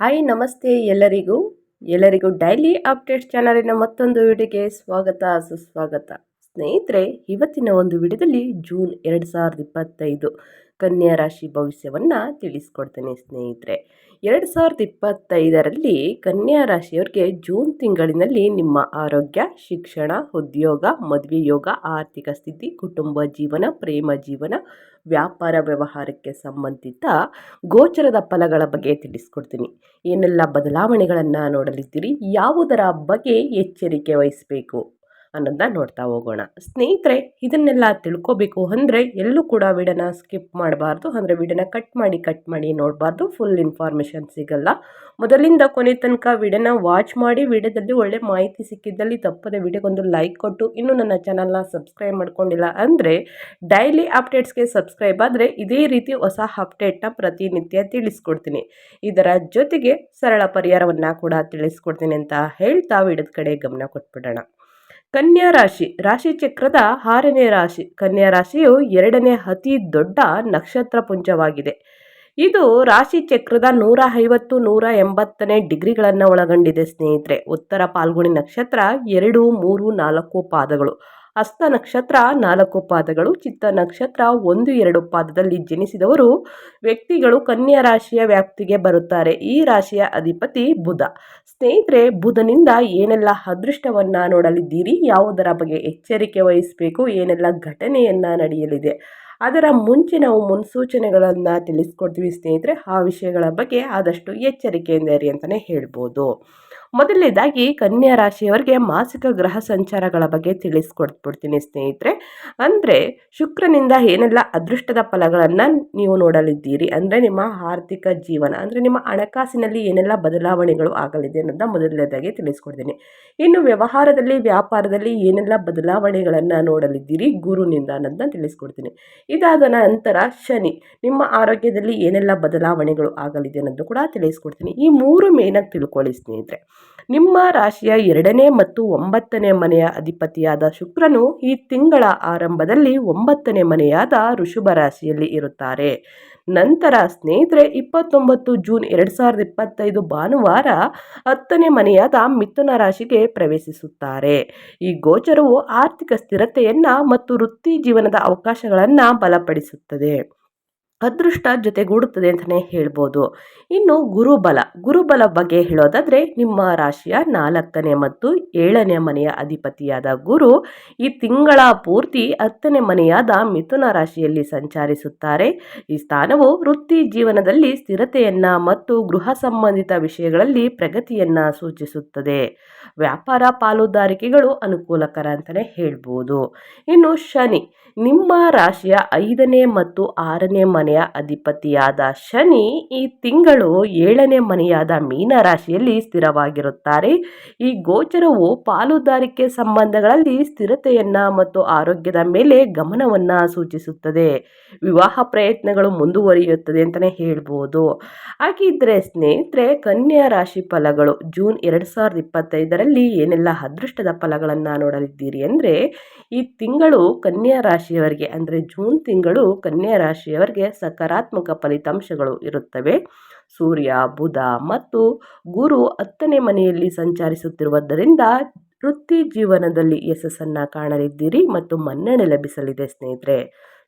Hi ನಮಸ್ತೆ ಎಲ್ಲರಿಗೂ. ಎಲ್ಲರಿಗೂ ಡೈಲಿ ಅಪ್ಡೇಟ್ಸ್ ಚಾನಲಿನ ಮತ್ತೊಂದು ವಿಡಿಯೋಗೆ ಸ್ವಾಗತ, ಸುಸ್ವಾಗತ. ಸ್ನೇಹಿತರೆ, ಇವತ್ತಿನ ಒಂದು ವಿಡಿಯೋದಲ್ಲಿ ಜೂನ್ ಎರಡು ಸಾವಿರದ ಇಪ್ಪತ್ತೈದು. ಕನ್ಯಾ ರಾಶಿ ಭವಿಷ್ಯವನ್ನು ತಿಳಿಸ್ಕೊಡ್ತೇನೆ ಸ್ನೇಹಿತರೆ. ಎರಡು ಸಾವಿರದ ಇಪ್ಪತ್ತೈದರಲ್ಲಿ ಕನ್ಯಾ ರಾಶಿಯವರಿಗೆ ಜೂನ್ ತಿಂಗಳಿನಲ್ಲಿ ನಿಮ್ಮ ಆರೋಗ್ಯ, ಶಿಕ್ಷಣ, ಉದ್ಯೋಗ, ಮದುವೆ ಯೋಗ, ಆರ್ಥಿಕ ಸ್ಥಿತಿ, ಕುಟುಂಬ ಜೀವನ, ಪ್ರೇಮ ಜೀವನ, ವ್ಯಾಪಾರ ವ್ಯವಹಾರಕ್ಕೆ ಸಂಬಂಧಿತ ಗೋಚರದ ಫಲಗಳ ಬಗ್ಗೆ ತಿಳಿಸ್ಕೊಡ್ತೀನಿ. ಏನೆಲ್ಲ ಬದಲಾವಣೆಗಳನ್ನು ನೋಡಲಿದ್ದೀರಿ, ಯಾವುದರ ಬಗ್ಗೆ ಎಚ್ಚರಿಕೆ ವಹಿಸಬೇಕು? ಅನ್ನೋದನ್ನ ನೋಡ್ತಾ ಹೋಗೋಣ. ಸ್ನೇಹಿತರೆ, ಇದನ್ನೆಲ್ಲ ತಿಳ್ಕೊಬೇಕು ಅಂದರೆ ಎಲ್ಲೂ ಕೂಡ ವಿಡನ ಸ್ಕಿಪ್ ಮಾಡಬಾರ್ದು. ಅಂದರೆ ವಿಡನ ಕಟ್ ಮಾಡಿ ಕಟ್ ಮಾಡಿ ನೋಡಬಾರ್ದು. ಫುಲ್ ಇನ್ಫಾರ್ಮೇಷನ್ ಸಿಗಲ್ಲ. ಮೊದಲಿಂದ ಕೊನೆ ತನಕ ವಿಡಿಯೋನ ವಾಚ್ ಮಾಡಿ, ವಿಡಿಯೋದಲ್ಲಿ ಒಳ್ಳೆ ಮಾಹಿತಿ ಸಿಕ್ಕಿದ್ದಲ್ಲಿ ತಪ್ಪದೆ ವಿಡಿಯೋಗೊಂದು ಲೈಕ್ ಕೊಟ್ಟು, ಇನ್ನೂ ನನ್ನ ಚಾನಲ್ನ ಸಬ್ಸ್ಕ್ರೈಬ್ ಮಾಡ್ಕೊಂಡಿಲ್ಲ ಅಂದರೆ ಡೈಲಿ ಅಪ್ಡೇಟ್ಸ್ಗೆ ಸಬ್ಸ್ಕ್ರೈಬ್ ಆದರೆ ಇದೇ ರೀತಿ ಹೊಸ ಅಪ್ಡೇಟ್ನ ಪ್ರತಿನಿತ್ಯ ತಿಳಿಸ್ಕೊಡ್ತೀನಿ. ಇದರ ಜೊತೆಗೆ ಸರಳ ಪರಿಹಾರವನ್ನು ಕೂಡ ತಿಳಿಸ್ಕೊಡ್ತೀನಿ ಅಂತ ಹೇಳ್ತಾ ವಿಡಿಯೋದ ಕಡೆ ಗಮನ ಕೊಟ್ಬಿಡೋಣ. ಕನ್ಯಾ ರಾಶಿ ರಾಶಿ ಚಕ್ರದ ಆರನೇ ರಾಶಿ. ಕನ್ಯಾ ರಾಶಿಯು ಎರಡನೇ ಅತಿ ದೊಡ್ಡ ನಕ್ಷತ್ರ ಪುಂಜವಾಗಿದೆ. ಇದು ರಾಶಿ ಚಕ್ರದ ನೂರ ಐವತ್ತು, ನೂರ ಎಂಬತ್ತನೇ ಡಿಗ್ರಿಗಳನ್ನು ಒಳಗೊಂಡಿದೆ ಸ್ನೇಹಿತರೆ. ಉತ್ತರ ಪಾಲ್ಗುಣಿ ನಕ್ಷತ್ರ ಎರಡು, ಮೂರು, ನಾಲ್ಕು ಪಾದಗಳು. ಹಸ್ತ ನಕ್ಷತ್ರ ನಾಲ್ಕು ಪಾದಗಳು, ಚಿತ್ತ ನಕ್ಷತ್ರ ಒಂದು, ಎರಡು ಪಾದದಲ್ಲಿ ಜನಿಸಿದವರು ವ್ಯಕ್ತಿಗಳು ಕನ್ಯಾ ರಾಶಿಯ ವ್ಯಾಪ್ತಿಗೆ ಬರುತ್ತಾರೆ. ಈ ರಾಶಿಯ ಅಧಿಪತಿ ಬುಧ. ಸ್ನೇಹಿತರೆ, ಬುಧನಿಂದ ಏನೆಲ್ಲ ಅದೃಷ್ಟವನ್ನು ನೋಡಲಿದ್ದೀರಿ? ಯಾವುದರ ಬಗ್ಗೆ ಎಚ್ಚರಿಕೆ ವಹಿಸಬೇಕು? ಏನೆಲ್ಲ ಘಟನೆಯನ್ನು ನಡೆಯಲಿದೆ? ಅದರ ಮುಂಚೆ ನಾವು ಮುನ್ಸೂಚನೆಗಳನ್ನು ತಿಳಿಸ್ಕೊಡ್ತೀವಿ ಸ್ನೇಹಿತರೆ. ಆ ವಿಷಯಗಳ ಬಗ್ಗೆ ಆದಷ್ಟು ಎಚ್ಚರಿಕೆಯಿಂದ ಇರಿ ಅಂತಲೇ ಹೇಳ್ಬೋದು. ಮೊದಲನೇದಾಗಿ ಕನ್ಯಾ ರಾಶಿಯವರಿಗೆ ಮಾಸಿಕ ಗ್ರಹ ಸಂಚಾರಗಳ ಬಗ್ಗೆ ತಿಳಿಸ್ಕೊಟ್ಬಿಡ್ತೀನಿ ಸ್ನೇಹಿತರೆ. ಅಂದರೆ ಶುಕ್ರನಿಂದ ಏನೆಲ್ಲ ಅದೃಷ್ಟದ ಫಲಗಳನ್ನು ನೀವು ನೋಡಲಿದ್ದೀರಿ, ಅಂದರೆ ನಿಮ್ಮ ಆರ್ಥಿಕ ಜೀವನ, ಅಂದರೆ ನಿಮ್ಮ ಹಣಕಾಸಿನಲ್ಲಿ ಏನೆಲ್ಲ ಬದಲಾವಣೆಗಳು ಆಗಲಿದೆ ಅನ್ನೋದನ್ನ ಮೊದಲನೇದಾಗಿ ತಿಳಿಸ್ಕೊಡ್ತೀನಿ. ಇನ್ನು ವ್ಯವಹಾರದಲ್ಲಿ, ವ್ಯಾಪಾರದಲ್ಲಿ ಏನೆಲ್ಲ ಬದಲಾವಣೆಗಳನ್ನು ನೋಡಲಿದ್ದೀರಿ ಗುರುನಿಂದ ಅನ್ನೋದನ್ನ ತಿಳಿಸ್ಕೊಡ್ತೀನಿ. ಇದಾದ ನಂತರ ಶನಿ, ನಿಮ್ಮ ಆರೋಗ್ಯದಲ್ಲಿ ಏನೆಲ್ಲ ಬದಲಾವಣೆಗಳು ಆಗಲಿದೆ ಅನ್ನೋದು ಕೂಡ ತಿಳಿಸ್ಕೊಡ್ತೀನಿ. ಈ ಮೂರು ಮೇನಾಗಿ ತಿಳ್ಕೊಳ್ಳಿ ಸ್ನೇಹಿತರೆ. ನಿಮ್ಮ ರಾಶಿಯ ಎರಡನೇ ಮತ್ತು ಒಂಬತ್ತನೇ ಮನೆಯ ಅಧಿಪತಿಯಾದ ಶುಕ್ರನು ಈ ತಿಂಗಳ ಆರಂಭದಲ್ಲಿ ಒಂಬತ್ತನೇ ಮನೆಯಾದ ಋಷಭ ರಾಶಿಯಲ್ಲಿ ಇರುತ್ತಾರೆ. ನಂತರ ಸ್ನೇಹಿತರೆ, ಇಪ್ಪತ್ತೊಂಬತ್ತು ಜೂನ್ ಎರಡು ಸಾವಿರದ ಇಪ್ಪತ್ತೈದು ಭಾನುವಾರ ಹತ್ತನೇ ಮನೆಯಾದ ಮಿಥುನ ರಾಶಿಗೆ ಪ್ರವೇಶಿಸುತ್ತಾರೆ. ಈ ಗೋಚರವು ಆರ್ಥಿಕ ಸ್ಥಿರತೆಯನ್ನು ಮತ್ತು ವೃತ್ತಿ ಜೀವನದ ಅವಕಾಶಗಳನ್ನು ಬಲಪಡಿಸುತ್ತದೆ. ಅದೃಷ್ಟ ಜೊತೆಗೂಡುತ್ತದೆ ಅಂತಲೇ ಹೇಳ್ಬೋದು. ಇನ್ನು ಗುರುಬಲ ಗುರುಬಲ ಬಗ್ಗೆ ಹೇಳೋದಾದರೆ ನಿಮ್ಮ ರಾಶಿಯ ನಾಲ್ಕನೇ ಮತ್ತು ಏಳನೇ ಮನೆಯ ಅಧಿಪತಿಯಾದ ಗುರು ಈ ತಿಂಗಳ ಪೂರ್ತಿ ಹತ್ತನೇ ಮನೆಯಾದ ಮಿಥುನ ರಾಶಿಯಲ್ಲಿ ಸಂಚರಿಸುತ್ತಾರೆ. ಈ ಸ್ಥಾನವು ವೃತ್ತಿ ಜೀವನದಲ್ಲಿ ಸ್ಥಿರತೆಯನ್ನು ಮತ್ತು ಗೃಹ ಸಂಬಂಧಿತ ವಿಷಯಗಳಲ್ಲಿ ಪ್ರಗತಿಯನ್ನು ಸೂಚಿಸುತ್ತದೆ. ವ್ಯಾಪಾರ ಪಾಲುದಾರಿಕೆಗಳು ಅನುಕೂಲಕರ ಅಂತಲೇ ಹೇಳ್ಬೋದು. ಇನ್ನು ಶನಿ, ನಿಮ್ಮ ರಾಶಿಯ ಐದನೇ ಮತ್ತು ಆರನೇ ಮನೆಯ ಅಧಿಪತಿಯಾದ ಶನಿ ಈ ತಿಂಗಳು ಏಳನೇ ಮನೆಯಾದ ಮೀನ ರಾಶಿಯಲ್ಲಿ ಸ್ಥಿರವಾಗಿರುತ್ತಾರೆ. ಈ ಗೋಚರವು ಪಾಲುದಾರಿಕೆ ಸಂಬಂಧಗಳಲ್ಲಿ ಸ್ಥಿರತೆಯನ್ನ ಮತ್ತು ಆರೋಗ್ಯದ ಮೇಲೆ ಗಮನವನ್ನು ಸೂಚಿಸುತ್ತದೆ. ವಿವಾಹ ಪ್ರಯತ್ನಗಳು ಮುಂದುವರಿಯುತ್ತದೆ ಅಂತಲೇ ಹೇಳ್ಬೋದು. ಹಾಗಿದ್ರೆ ಸ್ನೇಹಿತರೆ, ಕನ್ಯಾ ರಾಶಿ ಫಲಗಳು ಜೂನ್ ಎರಡು ಸಾವಿರದ ಇಪ್ಪತ್ತೈದರಲ್ಲಿ ಏನೆಲ್ಲ ಅದೃಷ್ಟದ ಫಲಗಳನ್ನು ನೋಡಲಿದ್ದೀರಿ ಅಂದರೆ, ಈ ತಿಂಗಳು ಕನ್ಯಾ ರಾಶಿಯವರಿಗೆ ಅಂದರೆ ಜೂನ್ ತಿಂಗಳು ಕನ್ಯಾ ರಾಶಿಯವರಿಗೆ ಸಕಾರಾತ್ಮಕ ಫಲಿತಾಂಶಗಳು ಇರುತ್ತವೆ. ಸೂರ್ಯ, ಬುಧ ಮತ್ತು ಗುರು ಹತ್ತನೇ ಮನೆಯಲ್ಲಿ ಸಂಚರಿಸುತ್ತಿರುವುದರಿಂದ ವೃತ್ತಿ ಜೀವನದಲ್ಲಿ ಯಶಸ್ಸನ್ನು ಕಾಣಲಿದ್ದೀರಿ ಮತ್ತು ಮನ್ನಣೆ ಲಭಿಸಲಿದೆ ಸ್ನೇಹಿತರೆ.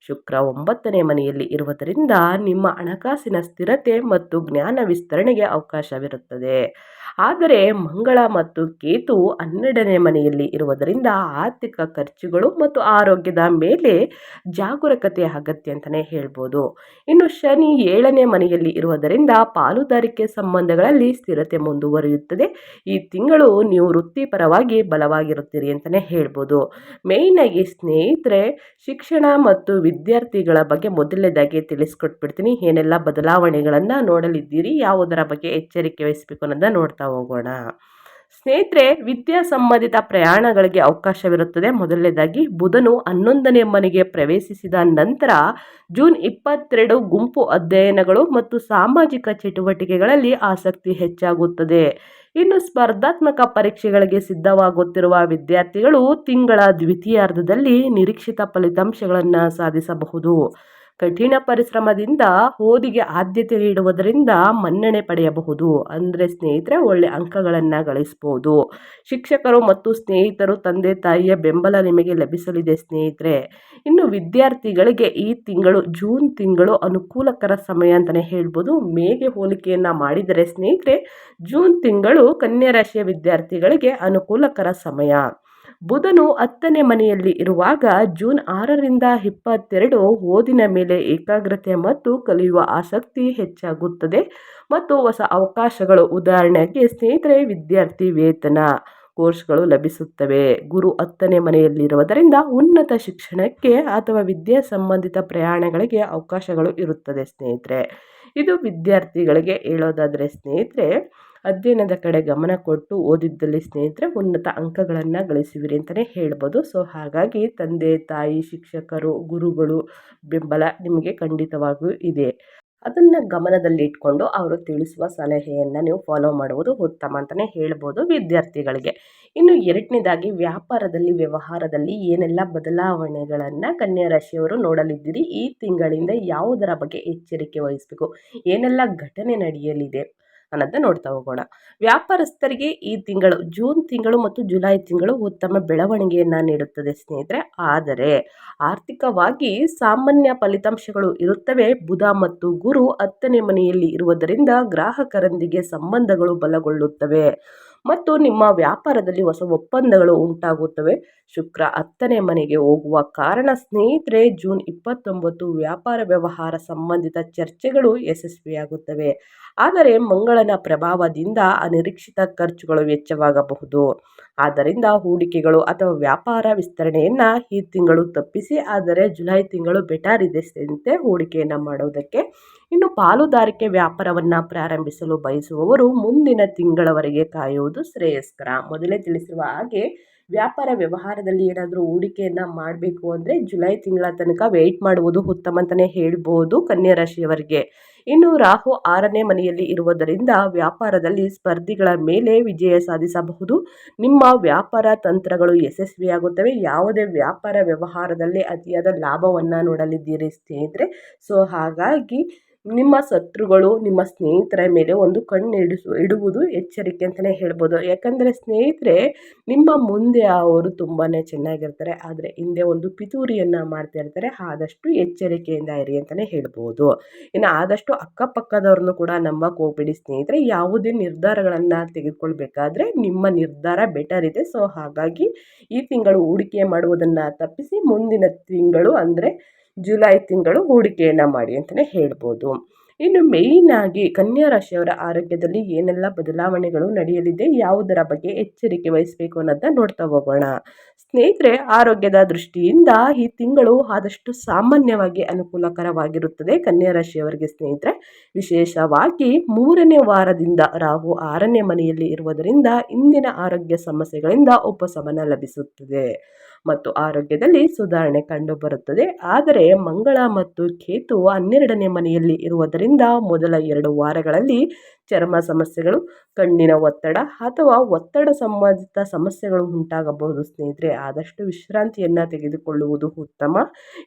ಶುಕ್ರ ಒಂಬತ್ತನೇ ಮನೆಯಲ್ಲಿ ಇರುವುದರಿಂದ ನಿಮ್ಮ ಹಣಕಾಸಿನ ಸ್ಥಿರತೆ ಮತ್ತು ಜ್ಞಾನ ವಿಸ್ತರಣೆಗೆ ಅವಕಾಶವಿರುತ್ತದೆ. ಆದರೆ ಮಂಗಳ ಮತ್ತು ಕೇತು ಹನ್ನೆರಡನೇ ಮನೆಯಲ್ಲಿ ಇರುವುದರಿಂದ ಆರ್ಥಿಕ ಖರ್ಚುಗಳು ಮತ್ತು ಆರೋಗ್ಯದ ಮೇಲೆ ಜಾಗರೂಕತೆ ಅಗತ್ಯ ಅಂತಲೇ ಹೇಳ್ಬೋದು. ಇನ್ನು ಶನಿ ಏಳನೇ ಮನೆಯಲ್ಲಿ ಇರುವುದರಿಂದ ಪಾಲುದಾರಿಕೆ ಸಂಬಂಧಗಳಲ್ಲಿ ಸ್ಥಿರತೆ ಮುಂದುವರಿಯುತ್ತದೆ. ಈ ತಿಂಗಳು ನೀವು ವೃತ್ತಿಪರವಾಗಿ ಬಲವಾಗಿರುತ್ತೀರಿ ಅಂತಲೇ ಹೇಳ್ಬೋದು. ಮೇಯ್ನಾಗಿ ಸ್ನೇಹಿತರೆ, ಶಿಕ್ಷಣ ಮತ್ತು ವಿದ್ಯಾರ್ಥಿಗಳ ಬಗ್ಗೆ ಮೊದಲನೇದಾಗಿ ತಿಳಿಸ್ಕೊಟ್ಬಿಡ್ತೀನಿ. ಏನೆಲ್ಲ ಬದಲಾವಣೆಗಳನ್ನು ನೋಡಲಿದ್ದೀರಿ, ಯಾವುದರ ಬಗ್ಗೆ ಎಚ್ಚರಿಕೆ ವಹಿಸಬೇಕು ಅನ್ನೋದನ್ನ ನೋಡ್ತಾ ಹೋಗೋಣ. ಸ್ನೇಹಿತರೆ, ವಿದ್ಯಾ ಸಂಬಂಧಿತ ಪ್ರಯಾಣಗಳಿಗೆ ಅವಕಾಶವಿರುತ್ತದೆ. ಮೊದಲನೇದಾಗಿ, ಬುಧನು ಹನ್ನೊಂದನೇ ಮನೆಗೆ ಪ್ರವೇಶಿಸಿದ ನಂತರ ಜೂನ್ ಇಪ್ಪತ್ತೆರಡು ಗುಂಪು ಅಧ್ಯಯನಗಳು ಮತ್ತು ಸಾಮಾಜಿಕ ಚಟುವಟಿಕೆಗಳಲ್ಲಿ ಆಸಕ್ತಿ ಹೆಚ್ಚಾಗುತ್ತದೆ. ಇನ್ನು ಸ್ಪರ್ಧಾತ್ಮಕ ಪರೀಕ್ಷೆಗಳಿಗೆ ಸಿದ್ಧವಾಗುತ್ತಿರುವ ವಿದ್ಯಾರ್ಥಿಗಳು ತಿಂಗಳ ದ್ವಿತೀಯಾರ್ಧದಲ್ಲಿ ನಿರೀಕ್ಷಿತ ಫಲಿತಾಂಶಗಳನ್ನು ಸಾಧಿಸಬಹುದು. ಕಠಿಣ ಪರಿಶ್ರಮದಿಂದ ಓದಿಗೆ ಆದ್ಯತೆ ನೀಡುವುದರಿಂದ ಮನ್ನಣೆ ಪಡೆಯಬಹುದು. ಅಂದರೆ ಸ್ನೇಹಿತರೆ, ಒಳ್ಳೆ ಅಂಕಗಳನ್ನು ಗಳಿಸ್ಬೋದು. ಶಿಕ್ಷಕರು ಮತ್ತು ಸ್ನೇಹಿತರು ತಂದೆ ತಾಯಿಯ ಬೆಂಬಲ ನಿಮಗೆ ಲಭಿಸಲಿದೆ ಸ್ನೇಹಿತರೆ. ಇನ್ನು ವಿದ್ಯಾರ್ಥಿಗಳಿಗೆ ಈ ತಿಂಗಳು ಜೂನ್ ತಿಂಗಳು ಅನುಕೂಲಕರ ಸಮಯ ಅಂತಲೇ ಹೇಳ್ಬೋದು. ಮೇಗೆ ಹೋಲಿಕೆಯನ್ನು ಮಾಡಿದರೆ ಸ್ನೇಹಿತರೆ, ಜೂನ್ ತಿಂಗಳು ಕನ್ಯಾ ರಾಶಿಯ ವಿದ್ಯಾರ್ಥಿಗಳಿಗೆ ಅನುಕೂಲಕರ ಸಮಯ. ಬುಧನು ಹತ್ತನೇ ಮನೆಯಲ್ಲಿ ಇರುವಾಗ ಜೂನ್ ಆರರಿಂದ ಇಪ್ಪತ್ತೆರಡು ಓದಿನ ಮೇಲೆ ಏಕಾಗ್ರತೆ ಮತ್ತು ಕಲಿಯುವ ಆಸಕ್ತಿ ಹೆಚ್ಚಾಗುತ್ತದೆ ಮತ್ತು ಹೊಸ ಅವಕಾಶಗಳು. ಉದಾಹರಣೆಗೆ, ಸ್ನೇಹಿತರೆ, ವಿದ್ಯಾರ್ಥಿ ವೇತನ ಕೋರ್ಸ್ಗಳು ಲಭಿಸುತ್ತವೆ. ಗುರು ಹತ್ತನೇ ಮನೆಯಲ್ಲಿರುವುದರಿಂದ ಉನ್ನತ ಶಿಕ್ಷಣಕ್ಕೆ ಅಥವಾ ವಿದ್ಯಾ ಸಂಬಂಧಿತ ಪ್ರಯಾಣಗಳಿಗೆ ಅವಕಾಶಗಳು ಇರುತ್ತದೆ ಸ್ನೇಹಿತರೆ. ಇದು ವಿದ್ಯಾರ್ಥಿಗಳಿಗೆ ಹೇಳೋದಾದರೆ, ಸ್ನೇಹಿತರೆ ಅಧ್ಯಯನದ ಕಡೆ ಗಮನ ಕೊಟ್ಟು ಓದಿದ್ದಲ್ಲಿ ಸ್ನೇಹಿತರೆ ಉನ್ನತ ಅಂಕಗಳನ್ನು ಗಳಿಸುವಿರಿ ಅಂತಲೇ ಹೇಳ್ಬೋದು. ಸೊ ಹಾಗಾಗಿ ತಂದೆ, ತಾಯಿ, ಶಿಕ್ಷಕರು, ಗುರುಗಳು ಬೆಂಬಲ ನಿಮಗೆ ಖಂಡಿತವಾಗಿಯೂ ಇದೆ. ಅದನ್ನು ಗಮನದಲ್ಲಿಟ್ಕೊಂಡು ಅವರು ತಿಳಿಸುವ ಸಲಹೆಯನ್ನು ನೀವು ಫಾಲೋ ಮಾಡುವುದು ಉತ್ತಮ ಅಂತಲೇ ಹೇಳ್ಬೋದು ವಿದ್ಯಾರ್ಥಿಗಳಿಗೆ. ಇನ್ನು ಎರಡನೇದಾಗಿ ವ್ಯಾಪಾರದಲ್ಲಿ, ವ್ಯವಹಾರದಲ್ಲಿ ಏನೆಲ್ಲ ಬದಲಾವಣೆಗಳನ್ನು ಕನ್ಯಾ ರಾಶಿಯವರು ನೋಡಲಿದ್ದೀರಿ? ಈ ತಿಂಗಳಿಂದ ಯಾವುದರ ಬಗ್ಗೆ ಎಚ್ಚರಿಕೆ ವಹಿಸಬೇಕು? ಏನೆಲ್ಲ ಘಟನೆ ನಡೆಯಲಿದೆ? ಅನ್ನೋದನ್ನ ನೋಡ್ತಾ ಹೋಗೋಣ. ವ್ಯಾಪಾರಸ್ಥರಿಗೆ ಈ ತಿಂಗಳು ಜೂನ್ ತಿಂಗಳು ಮತ್ತು ಜುಲೈ ತಿಂಗಳು ಉತ್ತಮ ಬೆಳವಣಿಗೆಯನ್ನು ನೀಡುತ್ತದೆ ಸ್ನೇಹಿತರೆ. ಆದರೆ ಆರ್ಥಿಕವಾಗಿ ಸಾಮಾನ್ಯ ಫಲಿತಾಂಶಗಳು ಇರುತ್ತವೆ. ಬುಧ ಮತ್ತು ಗುರು ಹತ್ತನೇ ಮನೆಯಲ್ಲಿ ಇರುವುದರಿಂದ ಗ್ರಾಹಕರೊಂದಿಗೆ ಸಂಬಂಧಗಳು ಬಲಗೊಳ್ಳುತ್ತವೆ ಮತ್ತು ನಿಮ್ಮ ವ್ಯಾಪಾರದಲ್ಲಿ ಹೊಸ ಒಪ್ಪಂದಗಳು ಉಂಟಾಗುತ್ತವೆ. ಶುಕ್ರ ಹತ್ತನೇ ಮನೆಗೆ ಹೋಗುವ ಕಾರಣ ಸ್ನೇಹಿತರೆ, ಜೂನ್ ಇಪ್ಪತ್ತೊಂಬತ್ತು ವ್ಯಾಪಾರ ವ್ಯವಹಾರ ಸಂಬಂಧಿತ ಚರ್ಚೆಗಳು ಯಶಸ್ವಿಯಾಗುತ್ತವೆ. ಆದರೆ ಮಂಗಳನ ಪ್ರಭಾವದಿಂದ ಅನಿರೀಕ್ಷಿತ ಖರ್ಚುಗಳು ವೆಚ್ಚವಾಗಬಹುದು. ಆದ್ದರಿಂದ ಹೂಡಿಕೆಗಳು ಅಥವಾ ವ್ಯಾಪಾರ ವಿಸ್ತರಣೆಯನ್ನು ಈ ತಿಂಗಳು ತಪ್ಪಿಸಿ, ಆದರೆ ಜುಲೈ ತಿಂಗಳು ಬೆಟರ್ ಇದೆ ಸಂತೆ ಹೂಡಿಕೆಯನ್ನು ಮಾಡೋದಕ್ಕೆ ಇನ್ನು ಪಾಲುದಾರಿಕೆ ವ್ಯಾಪಾರವನ್ನು ಪ್ರಾರಂಭಿಸಲು ಬಯಸುವವರು ಮುಂದಿನ ತಿಂಗಳವರೆಗೆ ಕಾಯುವುದು ಶ್ರೇಯಸ್ಕರ. ಮೊದಲೇ ತಿಳಿಸಿರುವ ಹಾಗೆ ವ್ಯಾಪಾರ ವ್ಯವಹಾರದಲ್ಲಿ ಏನಾದರೂ ಹೂಡಿಕೆಯನ್ನು ಮಾಡಬೇಕು ಅಂದರೆ ಜುಲೈ ತಿಂಗಳ ತನಕ ವೆಯ್ಟ್ ಮಾಡುವುದು ಉತ್ತಮ ಅಂತಲೇ ಹೇಳ್ಬೋದು ಕನ್ಯಾ ರಾಶಿಯವರಿಗೆ. ಇನ್ನು ರಾಹು ಆರನೇ ಮನೆಯಲ್ಲಿ ಇರುವುದರಿಂದ ವ್ಯಾಪಾರದಲ್ಲಿ ಸ್ಪರ್ಧಿಗಳ ಮೇಲೆ ವಿಜಯ ಸಾಧಿಸಬಹುದು. ನಿಮ್ಮ ವ್ಯಾಪಾರ ತಂತ್ರಗಳು ಯಶಸ್ವಿಯಾಗುತ್ತವೆ. ಯಾವುದೇ ವ್ಯಾಪಾರ ವ್ಯವಹಾರದಲ್ಲಿ ಅತಿಯಾದ ಲಾಭವನ್ನು ನೋಡಲಿದ್ದೀರಿ ಸ್ನೇಹಿತರೆ. ಸೊ ಹಾಗಾಗಿ ನಿಮ್ಮ ಶತ್ರುಗಳು, ನಿಮ್ಮ ಸ್ನೇಹಿತರ ಮೇಲೆ ಒಂದು ಕಣ್ಣು ಇಡಿಸು, ಇಡುವುದು ಎಚ್ಚರಿಕೆ ಅಂತಲೇ ಹೇಳ್ಬೋದು. ಯಾಕಂದರೆ ಸ್ನೇಹಿತರೆ, ನಿಮ್ಮ ಮುಂದೆ ಅವರು ತುಂಬಾ ಚೆನ್ನಾಗಿರ್ತಾರೆ. ಆದರೆ ಹಿಂದೆ ಒಂದು ಪಿತೂರಿಯನ್ನು ಮಾಡ್ತಾ ಇರ್ತಾರೆ. ಆದಷ್ಟು ಎಚ್ಚರಿಕೆಯಿಂದ ಇರಿ ಅಂತಲೇ ಹೇಳ್ಬೋದು. ಇನ್ನು ಆದಷ್ಟು ಅಕ್ಕಪಕ್ಕದವ್ರನ್ನು ಕೂಡ ನಂಬಕ್ಕೆ ಹೋಗ್ಬೇಡಿ ಸ್ನೇಹಿತರೆ. ಯಾವುದೇ ನಿರ್ಧಾರಗಳನ್ನು ತೆಗೆದುಕೊಳ್ಬೇಕಾದ್ರೆ ನಿಮ್ಮ ನಿರ್ಧಾರ ಬೆಟರ್ ಇದೆ. ಸೊ, ಹಾಗಾಗಿ ಈ ತಿಂಗಳು ಹೂಡಿಕೆ ಮಾಡುವುದನ್ನು ತಪ್ಪಿಸಿ ಮುಂದಿನ ತಿಂಗಳು ಅಂದರೆ ಜುಲೈ ತಿಂಗಳು ಹೂಡಿಕೆಯನ್ನು ಮಾಡಿ ಅಂತಲೇ ಹೇಳ್ಬೋದು. ಇನ್ನು ಮೇಯ್ನಾಗಿ ಕನ್ಯಾ ರಾಶಿಯವರ ಆರೋಗ್ಯದಲ್ಲಿ ಏನೆಲ್ಲ ಬದಲಾವಣೆಗಳು ನಡೆಯಲಿದೆ, ಯಾವುದರ ಬಗ್ಗೆ ಎಚ್ಚರಿಕೆ ವಹಿಸಬೇಕು ಅನ್ನೋದನ್ನ ನೋಡ್ತಾ ಹೋಗೋಣ. ಸ್ನೇಹಿತರೆ, ಆರೋಗ್ಯದ ದೃಷ್ಟಿಯಿಂದ ಈ ತಿಂಗಳು ಆದಷ್ಟು ಸಾಮಾನ್ಯವಾಗಿ ಅನುಕೂಲಕರವಾಗಿರುತ್ತದೆ ಕನ್ಯಾ ರಾಶಿಯವರಿಗೆ ಸ್ನೇಹಿತರೆ. ವಿಶೇಷವಾಗಿ ಮೂರನೇ ವಾರದಿಂದ ರಾಹು ಆರನೇ ಮನೆಯಲ್ಲಿ ಇರುವುದರಿಂದ ಇಂದಿನ ಆರೋಗ್ಯ ಸಮಸ್ಯೆಗಳಿಂದ ಉಪಶಮನ ಲಭಿಸುತ್ತದೆ. ಮತ್ತು ಆರೋಗ್ಯದಲ್ಲಿ ಸುಧಾರಣೆ ಕಂಡುಬರುತ್ತದೆ. ಆದರೆ ಮಂಗಳ ಮತ್ತು ಕೇತು ಹನ್ನೆರಡನೇ ಮನೆಯಲ್ಲಿ ಇರುವುದರಿಂದ ಮೊದಲ ಎರಡು ವಾರಗಳಲ್ಲಿ ಚರ್ಮ ಸಮಸ್ಯೆಗಳು, ಕಣ್ಣಿನ ಒತ್ತಡ ಅಥವಾ ಒತ್ತಡ ಸಂಬಂಧಿತ ಸಮಸ್ಯೆಗಳು ಉಂಟಾಗಬಹುದು ಸ್ನೇಹಿತರೆ. ಆದಷ್ಟು ವಿಶ್ರಾಂತಿಯನ್ನು ತೆಗೆದುಕೊಳ್ಳುವುದು ಉತ್ತಮ.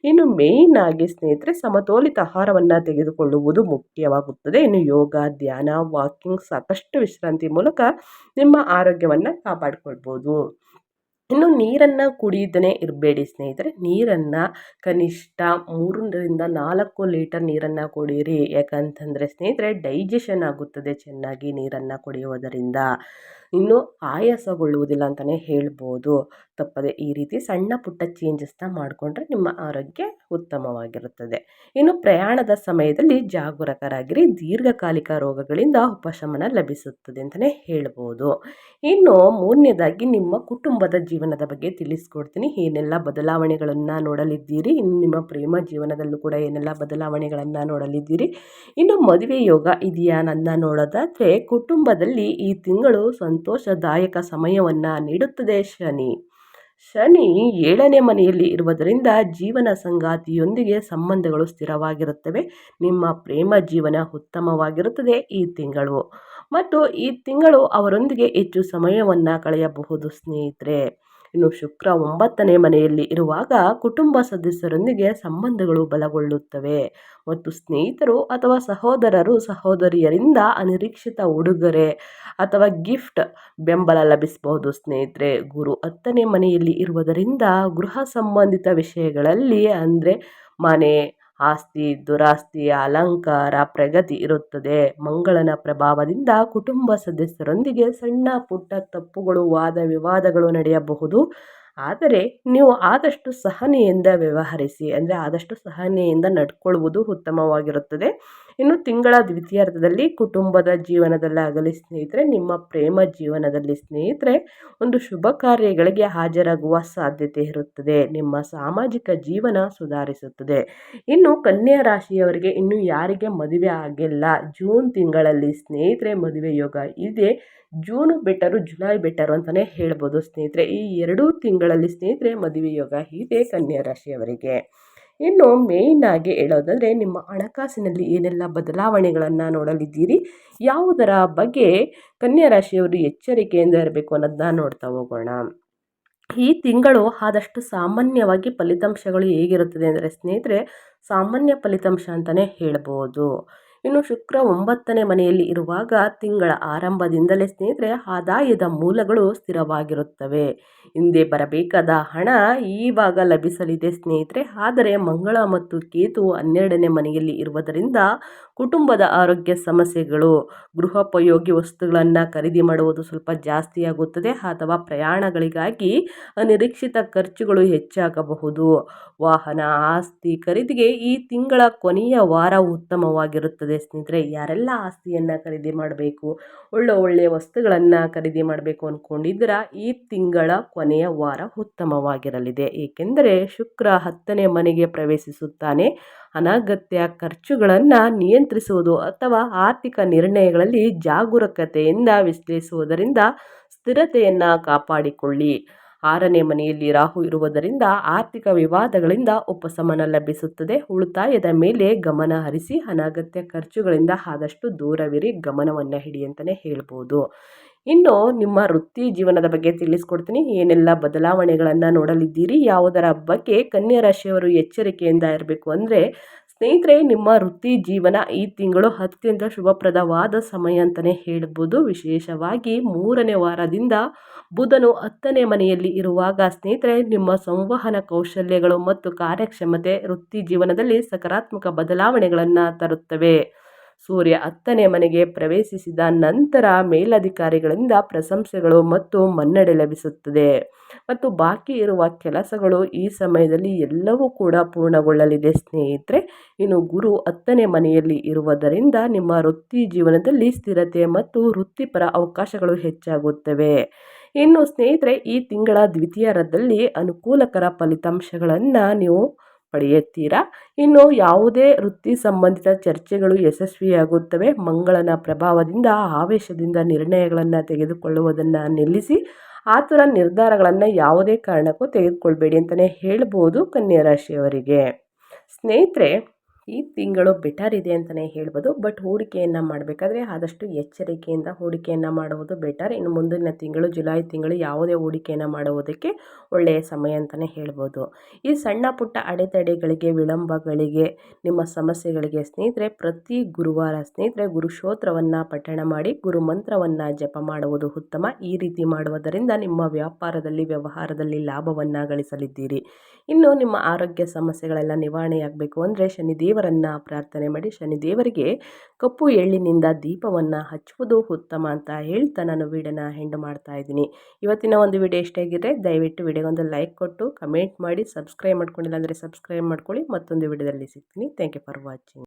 ಇನ್ನು ಮೇಯ್ನ್ ಆಗಿ ಸ್ನೇಹಿತರೆ ಸಮತೋಲಿತ ಆಹಾರವನ್ನು ತೆಗೆದುಕೊಳ್ಳುವುದು ಮುಖ್ಯವಾಗುತ್ತದೆ. ಇನ್ನು ಯೋಗ, ಧ್ಯಾನ ವಾಕಿಂಗ್ ಸಾಕಷ್ಟು ವಿಶ್ರಾಂತಿ ಮೂಲಕ ನಿಮ್ಮ ಆರೋಗ್ಯವನ್ನು ಕಾಪಾಡಿಕೊಳ್ಬೋದು. ಇನ್ನು ನೀರನ್ನು ಕುಡಿಯದೇ ಇರಬೇಡಿ ಸ್ನೇಹಿತರೆ. ನೀರನ್ನು ಕನಿಷ್ಠ ಮೂರರಿಂದ ನಾಲ್ಕು ಲೀಟರ್ ನೀರನ್ನು ಕುಡಿಯಿರಿ ಯಾಕಂತಂದರೆ ಸ್ನೇಹಿತರೆ ಡೈಜೆಷನ್ ಆಗುತ್ತದೆ ಚೆನ್ನಾಗಿ ನೀರನ್ನು ಕುಡಿಯುವುದರಿಂದ. ಇನ್ನು ಆಯಾಸಗೊಳ್ಳುವುದಿಲ್ಲ ಅಂತಲೇ ಹೇಳ್ಬೋದು. ತಪ್ಪದೆ ಈ ರೀತಿ ಸಣ್ಣ ಪುಟ್ಟ ಚೇಂಜಸ್ನ ಮಾಡಿಕೊಂಡ್ರೆ ನಿಮ್ಮ ಆರೋಗ್ಯ ಉತ್ತಮವಾಗಿರುತ್ತದೆ. ಇನ್ನು ಪ್ರಯಾಣದ ಸಮಯದಲ್ಲಿ ಜಾಗರೂಕರಾಗಿರಿ. ದೀರ್ಘಕಾಲಿಕ ರೋಗಗಳಿಂದ ಉಪಶಮನ ಲಭಿಸುತ್ತದೆ ಅಂತಲೇ ಹೇಳ್ಬೋದು. ಇನ್ನು ಮೂರನೇದಾಗಿ ನಿಮ್ಮ ಕುಟುಂಬದ ಜೀವನದ ಬಗ್ಗೆ ತಿಳಿಸ್ಕೊಡ್ತೀನಿ. ಏನೆಲ್ಲ ಬದಲಾವಣೆಗಳನ್ನು ನೋಡಲಿದ್ದೀರಿ? ಇನ್ನು ನಿಮ್ಮ ಪ್ರೇಮ ಜೀವನದಲ್ಲೂ ಕೂಡ ಏನೆಲ್ಲ ಬದಲಾವಣೆಗಳನ್ನು ನೋಡಲಿದ್ದೀರಿ? ಇನ್ನು ಮದುವೆ ಯೋಗ ಇದೆಯಾ ನನ್ನ ನೋಡೋದಾದರೆ ಕುಟುಂಬದಲ್ಲಿ ಈ ತಿಂಗಳು ಸಂತೋಷದಾಯಕ ಸಮಯವನ್ನು ನೀಡುತ್ತದೆ ಶನಿ. ಶನಿ ಏಳನೇ ಮನೆಯಲ್ಲಿ ಇರುವುದರಿಂದ ಜೀವನ ಸಂಗಾತಿಯೊಂದಿಗೆ ಸಂಬಂಧಗಳು ಸ್ಥಿರವಾಗಿರುತ್ತವೆ. ನಿಮ್ಮ ಪ್ರೇಮ ಜೀವನ ಉತ್ತಮವಾಗಿರುತ್ತದೆ ಈ ತಿಂಗಳು. ಮತ್ತು ಈ ತಿಂಗಳು ಅವರೊಂದಿಗೆ ಹೆಚ್ಚು ಸಮಯವನ್ನು ಕಳೆಯಬಹುದು ಸ್ನೇಹಿತರೆ. ಇನ್ನು ಶುಕ್ರ ಒಂಬತ್ತನೇ ಮನೆಯಲ್ಲಿ ಇರುವಾಗ ಕುಟುಂಬ ಸದಸ್ಯರೊಂದಿಗೆ ಸಂಬಂಧಗಳು ಬಲಗೊಳ್ಳುತ್ತವೆ. ಮತ್ತು ಸ್ನೇಹಿತರು ಅಥವಾ ಸಹೋದರರು ಸಹೋದರಿಯರಿಂದ ಅನಿರೀಕ್ಷಿತ ಉಡುಗೊರೆ ಅಥವಾ ಗಿಫ್ಟ್ ಬೆಂಬಲ ಲಭಿಸಬಹುದು. ಸ್ನೇಹಿತರೆ, ಗುರು ಹತ್ತನೇ ಮನೆಯಲ್ಲಿ ಇರುವುದರಿಂದ ಗೃಹ ಸಂಬಂಧಿತ ವಿಷಯಗಳಲ್ಲಿ ಅಂದರೆ ಮನೆ ಆಸ್ತಿ, ದುರಾಸ್ತಿ, ಅಲಂಕಾರ, ಪ್ರಗತಿ ಇರುತ್ತದೆ. ಮಂಗಳನ ಪ್ರಭಾವದಿಂದ ಕುಟುಂಬ ಸದಸ್ಯರೊಂದಿಗೆ ಸಣ್ಣ ಪುಟ್ಟ ತಪ್ಪುಗಳು, ವಾದ ವಿವಾದಗಳು ನಡೆಯಬಹುದು. ಆದರೆ ನೀವು ಆದಷ್ಟು ಸಹನೆಯಿಂದ ವ್ಯವಹರಿಸಿ, ಅಂದರೆ ಆದಷ್ಟು ಸಹನೆಯಿಂದ ನಡ್ಕೊಳ್ಳುವುದು ಉತ್ತಮವಾಗಿರುತ್ತದೆ. ಇನ್ನು ತಿಂಗಳ ದ್ವಿತೀಯಾರ್ಧದಲ್ಲಿ ಕುಟುಂಬದ ಜೀವನದಲ್ಲಾಗಲಿ ಸ್ನೇಹಿತರೆ, ನಿಮ್ಮ ಪ್ರೇಮ ಜೀವನದಲ್ಲಿ ಸ್ನೇಹಿತರೆ, ಒಂದು ಶುಭ ಕಾರ್ಯಗಳಿಗೆ ಹಾಜರಾಗುವ ಸಾಧ್ಯತೆ ಇರುತ್ತದೆ. ನಿಮ್ಮ ಸಾಮಾಜಿಕ ಜೀವನ ಸುಧಾರಿಸುತ್ತದೆ. ಇನ್ನು ಕನ್ಯಾ ರಾಶಿಯವರಿಗೆ ಇನ್ನು ಯಾರಿಗೆ ಮದುವೆ ಆಗಿಲ್ಲ. ಜೂನ್ ತಿಂಗಳಲ್ಲಿ ಸ್ನೇಹಿತರೆ, ಮದುವೆ ಯೋಗ ಇದೆ. ಜೂನು ಬೆಟರು ಜುಲೈ ಬೆಟರು ಅಂತಲೇ ಹೇಳ್ಬೋದು ಸ್ನೇಹಿತರೆ. ಈ ಎರಡೂ ತಿಂಗಳಲ್ಲಿ ಸ್ನೇಹಿತರೆ, ಮದುವೆ ಯೋಗ ಇದೆ ಕನ್ಯಾ ರಾಶಿಯವರಿಗೆ. ಇನ್ನು ಮೇಯ್ನಾಗಿ ಹೇಳೋದಾದರೆ ನಿಮ್ಮ ಹಣಕಾಸಿನಲ್ಲಿ ಏನೆಲ್ಲ ಬದಲಾವಣೆಗಳನ್ನು ನೋಡಲಿದ್ದೀರಿ? ಯಾವುದರ ಬಗ್ಗೆ ಕನ್ಯಾ ರಾಶಿಯವರು ಎಚ್ಚರಿಕೆಯಿಂದ ಇರಬೇಕು ಅನ್ನೋದನ್ನ ನೋಡ್ತಾ ಹೋಗೋಣ. ಈ ತಿಂಗಳು ಆದಷ್ಟು ಸಾಮಾನ್ಯವಾಗಿ ಫಲಿತಾಂಶಗಳು ಹೇಗಿರುತ್ತದೆ ಅಂದರೆ ಸ್ನೇಹಿತರೆ, ಸಾಮಾನ್ಯ ಫಲಿತಾಂಶ ಅಂತಲೇ ಹೇಳ್ಬೋದು. ಇನ್ನು ಶುಕ್ರ ಒಂಬತ್ತನೇ ಮನೆಯಲ್ಲಿ ಇರುವಾಗ ತಿಂಗಳ ಆರಂಭದಿಂದಲೇ ಸ್ನೇಹಿತರೆ ಆದಾಯದ ಮೂಲಗಳು ಸ್ಥಿರವಾಗಿರುತ್ತವೆ. ಹಿಂದೆ ಬರಬೇಕಾದ ಹಣ ಈವಾಗ ಲಭಿಸಲಿದೆ ಸ್ನೇಹಿತರೆ. ಆದರೆ ಮಂಗಳ ಮತ್ತು ಕೇತು ಹನ್ನೆರಡನೇ ಮನೆಯಲ್ಲಿ ಇರುವುದರಿಂದ ಕುಟುಂಬದ ಆರೋಗ್ಯ ಸಮಸ್ಯೆಗಳು, ಗೃಹೋಪಯೋಗಿ ವಸ್ತುಗಳನ್ನು ಖರೀದಿ ಮಾಡುವುದು ಸ್ವಲ್ಪ ಜಾಸ್ತಿಯಾಗುತ್ತದೆ ಅಥವಾ ಪ್ರಯಾಣಗಳಿಗಾಗಿ ಅನಿರೀಕ್ಷಿತ ಖರ್ಚುಗಳು ಹೆಚ್ಚಾಗಬಹುದು. ವಾಹನ ಆಸ್ತಿ ಖರೀದಿಗೆ ಈ ತಿಂಗಳ ಕೊನೆಯ ವಾರ ಉತ್ತಮವಾಗಿರುತ್ತದೆ. ಸ್ನೇಹಿತರೆ. ಯಾರೆಲ್ಲ ಆಸ್ತಿಯನ್ನು ಖರೀದಿ ಮಾಡಬೇಕು, ಒಳ್ಳೆ ಒಳ್ಳೆಯ ವಸ್ತುಗಳನ್ನು ಖರೀದಿ ಮಾಡಬೇಕು ಅಂದ್ಕೊಂಡಿದ್ರೆ ಈ ತಿಂಗಳ ಕೊನೆಯ ವಾರ ಉತ್ತಮವಾಗಿರಲಿದೆ. ಏಕೆಂದರೆ ಶುಕ್ರ ಹತ್ತನೇ ಮನೆಗೆ ಪ್ರವೇಶಿಸುತ್ತಾನೆ. ಅನಗತ್ಯ ಖರ್ಚುಗಳನ್ನು ನಿಯಂತ್ರಿಸುವುದು ಅಥವಾ ಆರ್ಥಿಕ ನಿರ್ಣಯಗಳಲ್ಲಿ ಜಾಗರೂಕತೆಯಿಂದ ವಿಶ್ಲೇಷಿಸುವುದರಿಂದ ಸ್ಥಿರತೆಯನ್ನು ಕಾಪಾಡಿಕೊಳ್ಳಿ. ಆರನೇ ಮನೆಯಲ್ಲಿ ರಾಹು ಇರುವುದರಿಂದ ಆರ್ಥಿಕ ವಿವಾದಗಳಿಂದ ಉಪಶಮನ ಲಭಿಸುತ್ತದೆ. ಉಳಿತಾಯದ ಮೇಲೆ ಗಮನ ಹರಿಸಿ ಅನಗತ್ಯ ಖರ್ಚುಗಳಿಂದ ಆದಷ್ಟು ದೂರವಿರಿ. ಗಮನವನ್ನು ಹಿಡಿ ಅಂತಲೇ ಹೇಳ್ಬೋದು. ಇನ್ನು ನಿಮ್ಮ ವೃತ್ತಿ ಜೀವನದ ಬಗ್ಗೆ ತಿಳಿಸ್ಕೊಡ್ತೀನಿ. ಏನೆಲ್ಲ ಬದಲಾವಣೆಗಳನ್ನು ನೋಡಲಿದ್ದೀರಿ? ಯಾವುದರ ಬಗ್ಗೆ ಕನ್ಯಾ ರಾಶಿಯವರು ಎಚ್ಚರಿಕೆಯಿಂದ ಇರಬೇಕು ಅಂದರೆ ಸ್ನೇಹಿತರೆ, ನಿಮ್ಮ ವೃತ್ತಿ ಜೀವನ ಈ ತಿಂಗಳು ಅತ್ಯಂತ ಶುಭಪ್ರದವಾದ ಸಮಯ ಅಂತಲೇ ಹೇಳ್ಬೋದು. ವಿಶೇಷವಾಗಿ ಮೂರನೇ ವಾರದಿಂದ ಬುಧನು ಹತ್ತನೇ ಮನೆಯಲ್ಲಿ ಇರುವಾಗ ಸ್ನೇಹಿತರೆ, ನಿಮ್ಮ ಸಂವಹನ ಕೌಶಲ್ಯಗಳು ಮತ್ತು ಕಾರ್ಯಕ್ಷಮತೆ ವೃತ್ತಿ ಜೀವನದಲ್ಲಿ ಸಕಾರಾತ್ಮಕ ಬದಲಾವಣೆಗಳನ್ನು ತರುತ್ತವೆ. ಸೂರ್ಯ ಹತ್ತನೇ ಮನೆಗೆ ಪ್ರವೇಶಿಸಿದ ನಂತರ ಮೇಲಧಿಕಾರಿಗಳಿಂದ ಪ್ರಶಂಸೆಗಳು ಮತ್ತು ಮನ್ನಣೆ ಲಭಿಸುತ್ತದೆ. ಮತ್ತು ಬಾಕಿ ಇರುವ ಕೆಲಸಗಳು ಈ ಸಮಯದಲ್ಲಿ ಎಲ್ಲವೂ ಕೂಡ ಪೂರ್ಣಗೊಳ್ಳಲಿದೆ. ಸ್ನೇಹಿತರೆ, ಇನ್ನು ಗುರು ಹತ್ತನೇ ಮನೆಯಲ್ಲಿ ಇರುವುದರಿಂದ ನಿಮ್ಮ ವೃತ್ತಿ ಜೀವನದಲ್ಲಿ ಸ್ಥಿರತೆ ಮತ್ತು ವೃತ್ತಿಪರ ಅವಕಾಶಗಳು ಹೆಚ್ಚಾಗುತ್ತವೆ. ಇನ್ನು ಸ್ನೇಹಿತರೆ, ಈ ತಿಂಗಳ ದ್ವಿತೀಯರದಲ್ಲಿ ಅನುಕೂಲಕರ ಫಲಿತಾಂಶಗಳನ್ನು ನೀವು ಪಡೆಯುತ್ತೀರಾ? ಇನ್ನು ಯಾವುದೇ ವೃತ್ತಿ ಸಂಬಂಧಿತ ಚರ್ಚೆಗಳು ಯಶಸ್ವಿಯಾಗುತ್ತವೆ. ಮಂಗಳನ ಪ್ರಭಾವದಿಂದ, ಆವೇಶದಿಂದ ನಿರ್ಣಯಗಳನ್ನು ತೆಗೆದುಕೊಳ್ಳುವುದನ್ನು ನಿಲ್ಲಿಸಿ, ಆತುರ ನಿರ್ಧಾರಗಳನ್ನು ಯಾವುದೇ ಕಾರಣಕ್ಕೂ ತೆಗೆದುಕೊಳ್ಬೇಡಿ ಅಂತಲೇ ಹೇಳ್ಬೋದು ಕನ್ಯಾ ರಾಶಿಯವರಿಗೆ. ಸ್ನೇಹಿತರೆ ಈ ತಿಂಗಳು ಬೆಟರ್ ಇದೆ ಅಂತಲೇ ಹೇಳ್ಬೋದು. ಬಟ್ ಹೂಡಿಕೆಯನ್ನು ಮಾಡಬೇಕಾದ್ರೆ ಆದಷ್ಟು ಎಚ್ಚರಿಕೆಯಿಂದ ಹೂಡಿಕೆಯನ್ನು ಮಾಡುವುದು ಬೆಟರ್. ಇನ್ನು ಮುಂದಿನ ತಿಂಗಳು, ಜುಲೈ ತಿಂಗಳು ಯಾವುದೇ ಹೂಡಿಕೆಯನ್ನು ಮಾಡುವುದಕ್ಕೆ ಒಳ್ಳೆಯ ಸಮಯ ಅಂತಲೇ ಹೇಳ್ಬೋದು. ಈ ಸಣ್ಣ ಪುಟ್ಟ ಅಡೆತಡೆಗಳಿಗೆ, ವಿಳಂಬಗಳಿಗೆ, ನಿಮ್ಮ ಸಮಸ್ಯೆಗಳಿಗೆ ಸ್ನೇಹಿತರೆ, ಪ್ರತಿ ಗುರುವಾರ ಸ್ನೇಹಿತರೆ ಗುರುಶೋತ್ರವನ್ನು ಪಠಣ ಮಾಡಿ ಗುರು ಮಂತ್ರವನ್ನು ಜಪ ಮಾಡುವುದು ಉತ್ತಮ. ಈ ರೀತಿ ಮಾಡುವುದರಿಂದ ನಿಮ್ಮ ವ್ಯಾಪಾರದಲ್ಲಿ, ವ್ಯವಹಾರದಲ್ಲಿ ಲಾಭವನ್ನು ಗಳಿಸಲಿದ್ದೀರಿ. ಇನ್ನು ನಿಮ್ಮ ಆರೋಗ್ಯ ಸಮಸ್ಯೆಗಳೆಲ್ಲ ನಿವಾರಣೆಯಾಗಬೇಕು ಅಂದರೆ ಶನಿದೇವರನ್ನು ಪ್ರಾರ್ಥನೆ ಮಾಡಿ ಶನಿದೇವರಿಗೆ ಕಪ್ಪು ಎಳ್ಳಿನಿಂದ ದೀಪವನ್ನು ಹಚ್ಚುವುದು ಉತ್ತಮ ಅಂತ ಹೇಳ್ತಾ ನಾನು ವೀಡಿಯೋನ ಹೆಂಡು ಮಾಡ್ತಾ ಇದ್ದೀನಿ. ಇವತ್ತಿನ ಒಂದು ವಿಡಿಯೋ ಇಷ್ಟ ಆಗಿದ್ರೆ ದಯವಿಟ್ಟು ವಿಡಿಯೋಗೊಂದು ಲೈಕ್ ಕೊಟ್ಟು ಕಮೆಂಟ್ ಮಾಡಿ ಸಬ್ಸ್ಕ್ರೈಬ್ ಮಾಡ್ಕೊಂಡಿಲ್ಲ ಅಂದರೆ ಸಬ್ಸ್ಕ್ರೈಬ್ ಮಾಡ್ಕೊಳ್ಳಿ. ಮತ್ತೊಂದು ವಿಡಿಯೋದಲ್ಲಿ ಸಿಗ್ತೀನಿ. Thank you for watching